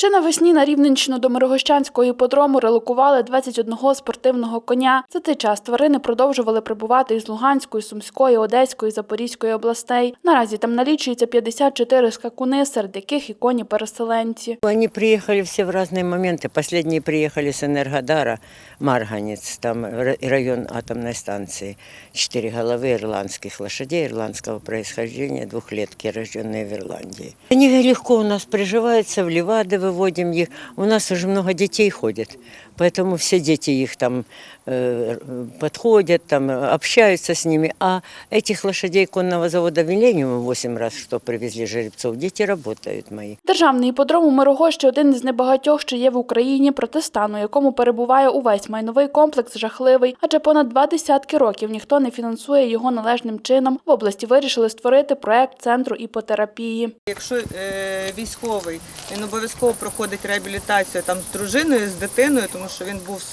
Ще навесні на Рівненщину до Мирогощанського іподрому релокували 21 спортивного коня. За цей час тварини продовжували прибувати із Луганської, Сумської, Одеської, Запорізької областей. Наразі там налічується 54 скакуни, серед яких і коні-переселенці. Они приехали все в разные моменты. Последние приехали с Энергодара, Марганец, там ра- район атомной станции. Четыре головы ирландских лошадей ирландского происхождения, двухлетки, рожденные в Ирландии. Они легко у нас приживаются, в Левады выводим их. У нас уже много детей ходит, поэтому все дети их там э, подходят, там э, общаются с ними. А этих лошадей конного завода «Миллениум» 8 раз, что привезли жеребцов, дети работают мои. Державний іподром у Мирогощі – один із небагатьох, що є в Україні, проте стану, якому перебуває увесь майновий комплекс, жахливий. Адже понад два десятки років ніхто не фінансує його належним чином. В області вирішили створити проект центру іпотерапії. Якщо е, військовий, він обов'язково проходить реабілітацію там з дружиною, з дитиною, тому що він був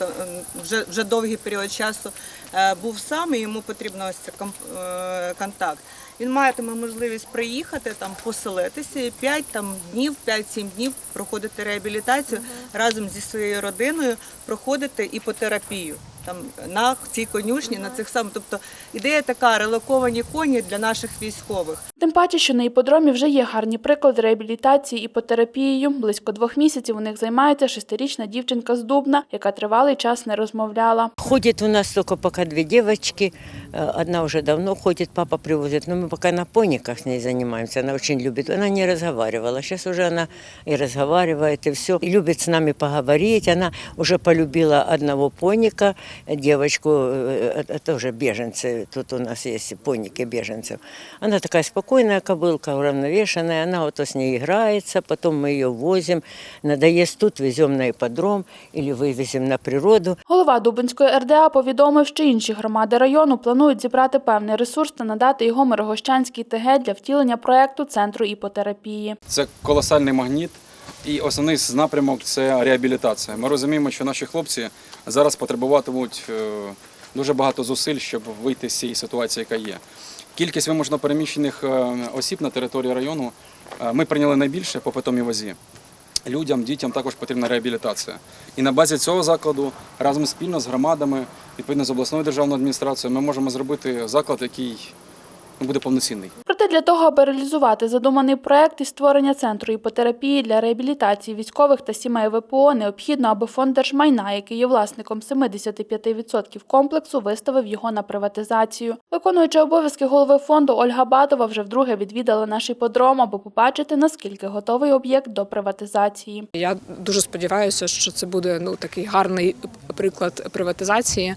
вже, вже довгий період часу е, був сам, і йому потрібно ось цей е, контакт. Він матиме можливість приїхати там, поселитися і 5 там днів, 5-7 днів проходити реабілітацію разом зі своєю родиною, проходити іпотерапію. Там на цій конюшні, на цих самих. Тобто ідея така релоковані коні для наших військових. Тим паче, що на іподромі вже є гарні приклади реабілітації іпотерапією. Близько двох місяців у них займається шестирічна дівчинка з Дубна, яка тривалий час не розмовляла. Ходит у нас только пока две девочки. Э, Одна уже давно ходит, папа привозит. Но мы пока на пониках с ней занимаемся. Она очень любит. Она не разговаривала. Сейчас уже она и разговаривает, и все. И любит с нами поговорить. Она уже полюбила одного поника, девочку, э, это тоже беженцы. Тут у нас есть поники беженцев. Она такая спокойная кобылка, уравновешенная. Она вот с ней играется, потом мы ее возим. Надоест тут, везем на ипподром или вывезем на природу. Голова Дубинської РДА повідомив, що інші громади району планують зібрати певний ресурс та надати його Мирогощанській ТГ для втілення проекту центру іпотерапії. Це колосальний магніт. І основний напрямок це реабілітація. Ми розуміємо, що наші хлопці зараз потребуватимуть е, дуже багато зусиль, щоб вийти з цієї ситуації, яка є. Кількість вимушено переміщених е, осіб на території району е, ми прийняли найбільше по питомій вазі. Людям, дітям також потрібна реабілітація. І на базі цього закладу разом спільно з громадами, відповідно з обласною державною адміністрацією, ми можемо зробити заклад, який ну, буде повноцінний. Для того, аби реалізувати задуманий проект із створення центру іпотерапії для реабілітації військових та сімей ВПО, необхідно, аби фонд держмайна, який є власником 75% комплексу, виставив його на приватизацію. Виконуючи обов'язки голови фонду Ольга Батова вже вдруге відвідала наш іподром, аби побачити, наскільки готовий об'єкт до приватизації. Я дуже сподіваюся, що це буде ну такий гарний приклад приватизації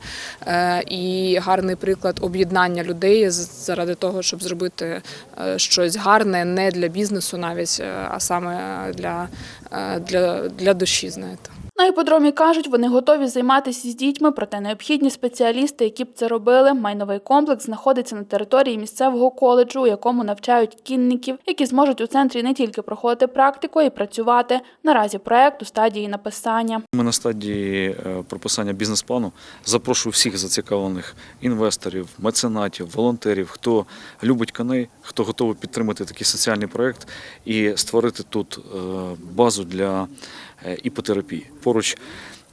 е, і гарний приклад об'єднання людей заради того, щоб зробити е, щось гарне не для бізнесу, навіть е, а саме для, для, для душі. Знаєте. На іподромі кажуть, вони готові займатися з дітьми, проте необхідні спеціалісти, які б це робили. Майновий комплекс знаходиться на території місцевого коледжу, у якому навчають кінників, які зможуть у центрі не тільки проходити практику, а й працювати. Наразі проект у стадії написання. Ми на стадії е, прописання бізнес-плану. Запрошую всіх зацікавлених інвесторів, меценатів, волонтерів, хто любить коней, хто готовий підтримати такий соціальний проект і створити тут е, базу для іпотерапії. Поруч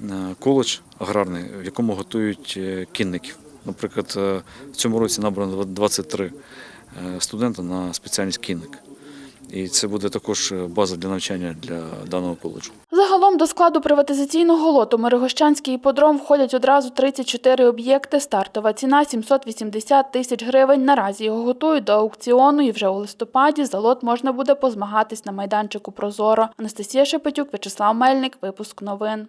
е, коледж аграрний, в якому готують е, кінників. Наприклад, е, в цьому році набрано 23 е, студента на спеціальність кінник. І це буде також база для навчання для даного коледжу. Загалом до складу приватизаційного лоту Мирогощанський іподром входять одразу 34 об'єкти. Стартова ціна 780 тисяч гривень. Наразі його готують до аукціону і вже у листопаді за лот можна буде позмагатись на майданчику Прозоро. Анастасія Шепетюк, Вячеслав Мельник. Випуск новин.